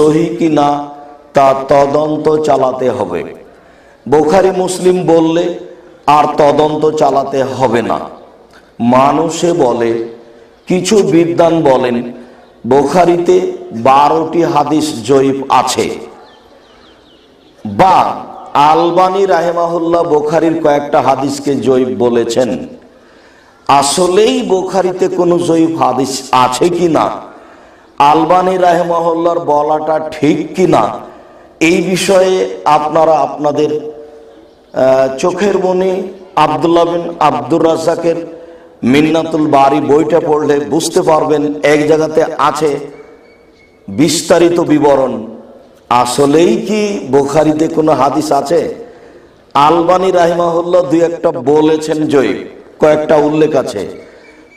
সহি কিনা তা তদন্ত চালাতে হবে। বোখারি মুসলিম বললে, আর তদন্ত চালাতে হবে না। মানুষে বলে, কিছু বিদ্বান বলেন, বোখারিতে বারোটি হাদিস জয়ীফ আছে। বা আলবানী রাহেমাহুল্লাহ বোখারির কয়েকটা হাদিসকে জয়ীফ বলেছেন, আসলেই বোখারিতে কোনো জয়ীফ হাদিস আছে কি না? আলবানী রাহেমাহুল্লার বলাটা ঠিক কি না এই বিষয়ে আপনারা আপনাদের চোখের মনে আবদুল্লাহ বিন আব্দুর রাজাকের মিন্নাতুল বাড়ি বইটা পড়লে বুঝতে পারবেন এক জায়গাতে আছে বিস্তারিত বিবরণ। আসলেই কি বোখারিতে কোনো হাদিস আছে? আলবানী রাহিমাহুল্লাহ দুই একটা বলেছেন জয় কয়েকটা উল্লেখ আছে।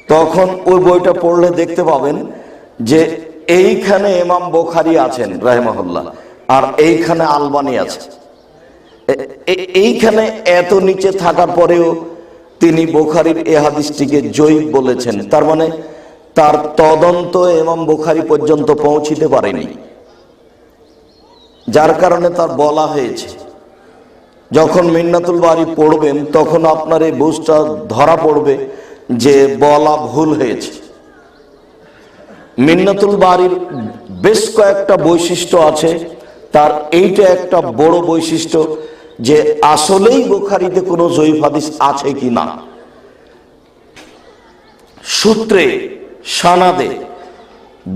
তখন ওই বইটা পড়লে দেখতে পাবেন যে এইখানে এমাম বোখারি আছেন, রাহিমাহুল্লাহ। আর এইখানে আলবানি আছে। এইখানে এত নিচে থাকার পরেও তিনি বোখারির এ হাদিসটিকে জয়ীব বলেছেন। তার মানে তার তদন্ত এমাম বোখারি পর্যন্ত পৌঁছিতে পারেনি। যার কারণে তার বলা হয়েছে, যখন মিন্নাতুল বাড়ি পড়বেন, তখন আপনার এই বুঝটা ধরা পড়বে যে বলা ভুল হয়েছে। মিন্নাতুল বাড়ির বেশ কয়েকটা বৈশিষ্ট্য আছে। তার এইটা একটা বড় বৈশিষ্ট্য যে আসলেই বোখারিতে কোনো জয়ীফ হাদিস আছে কি না সূত্রে, সানাদে,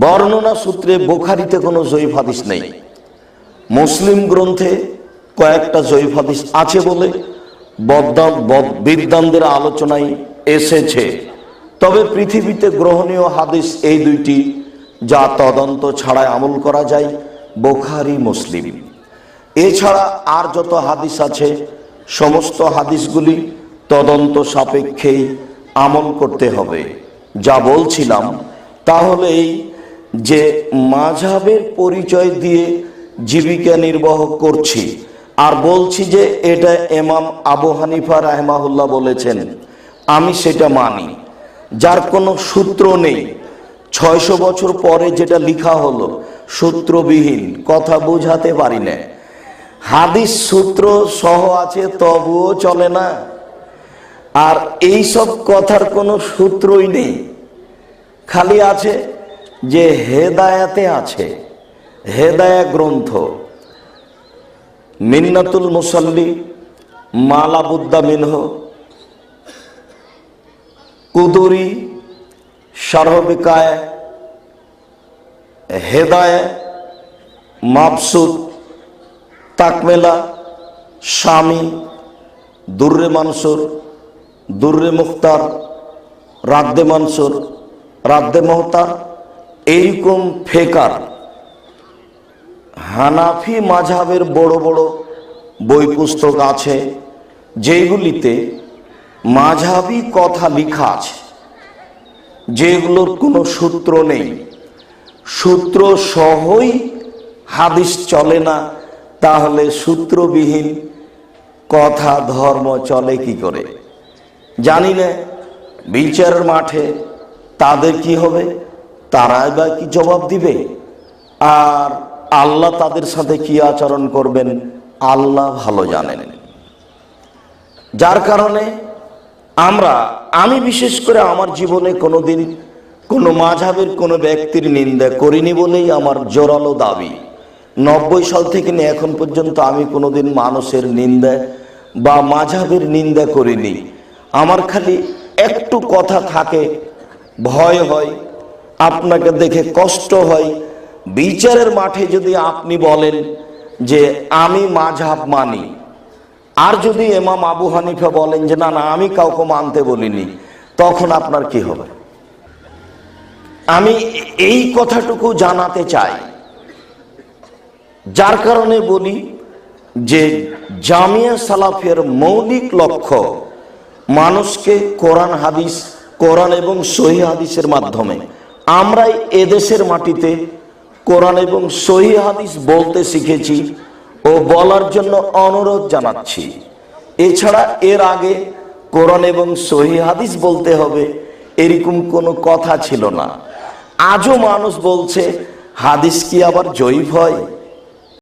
বর্ণনা সূত্রে বোখারিতে কোনো জয়ীফ হাদিস নেই। মুসলিম গ্রন্থে কয়েকটা জয়ীফ হাদিস আছে বলে বিদ্বানদের আলোচনায় এসেছে। তবে পৃথিবীতে গ্রহণীয় হাদিস এই দুইটি, যা তদন্ত ছাড়াই আমল করা যায়, বোখারি, মুসলিম। এছাড়া আর যত হাদিস আছে, সমস্ত হাদিসগুলি তদন্ত সাপেক্ষেই আমল করতে হবে। যা বলছিলাম তাহলে এই যে মাঝাবের পরিচয় দিয়ে জীবিকা নির্বাহ করছি, আর বলছি যে এটা এমাম আবু হানিফা রাহমাহুল্লাহ বলেছেন, আমি সেটা মানি। যার কোনো সূত্র নেই। ছয়শো বছর পরে যেটা লিখা হলো, সূত্রবিহীন, কথা বোঝাতে পারি না। হাদিস সূত্র সহ আছে, তবুও চলে না। আর এই সব কথার কোনো সূত্রই নেই। খালি আছে যে হেদায়াতে আছে, হেদায়া গ্রন্থ। মিন্নাতুল মুসল্লি, মালাবুদ্দা মিনহ কুদুরি সারহবিকায় হেদায়, মাবসুদ, তাকমেলা স্বামী দুর্রে মানসুর, দুর্রে মুখতার, রাদ্দে মানসুর, রাদ্দে মহতার, এইরকম ফেকার। হানাফি মাঝাবের বড় বড় বই পুস্তক আছে যেগুলিতে মাঝাবি কথা লেখা আছে। যেগুলোর কোনো সূত্র নেই। সূত্র সহই হাদিস চলে না, তাহলে সূত্রবিহীন কথা ধর্ম চলে কি করে? জানি না, বিচারের মাঠে তাদের কি হবে, তারাই বা কি জবাব দিবে? আর আল্লাহ তাদের সাথে কি আচরণ করবেন, আল্লাহ ভালো জানেন। যার কারণে আমরা, আমি বিশেষ করে আমার জীবনে কোনোদিন কোনো মাঝাবের কোনো ব্যক্তির নিন্দা করিনি বলেই আমার জোরালো দাবি। নব্বই সাল থেকে নিয়ে এখন পর্যন্ত আমি কোনো দিন মানুষের নিন্দা বা মাঝাবের নিন্দা করিনি। আমার খালি একটু কথা থাকে, ভয় হয়, আপনাকে দেখে কষ্ট হয়। বিচারের মাঠে যদি আপনি বলেন যে আমি মাঝাব মানি আর যদি এমাম আবু হানিফা বলেন যে, না না, আমি কাউকে মানতে বলিনি, তখন আপনার কি হবে? আমি এই কথাটুকু জানাতে চাই। যার কারণে বলি যে, জামিয়া সালাফের মৌলিক লক্ষ্য মানুষকে কোরআন হাদিস, কোরআন এবং সহি হাদিসের মাধ্যমে আমরাই এদেশের মাটিতে কোরআন এবং সহি হাদিস বলতে শিখেছি। ও বলার জন্য অনুরোধ জানাচ্ছি। এছাড়া এর আগে কোরআন এবং সহি হাদিস বলতে হবে, এরকম কোনো কথা ছিল না। আজও মানুষ বলছে, হাদিস কি আবার জয়ীফ হয়?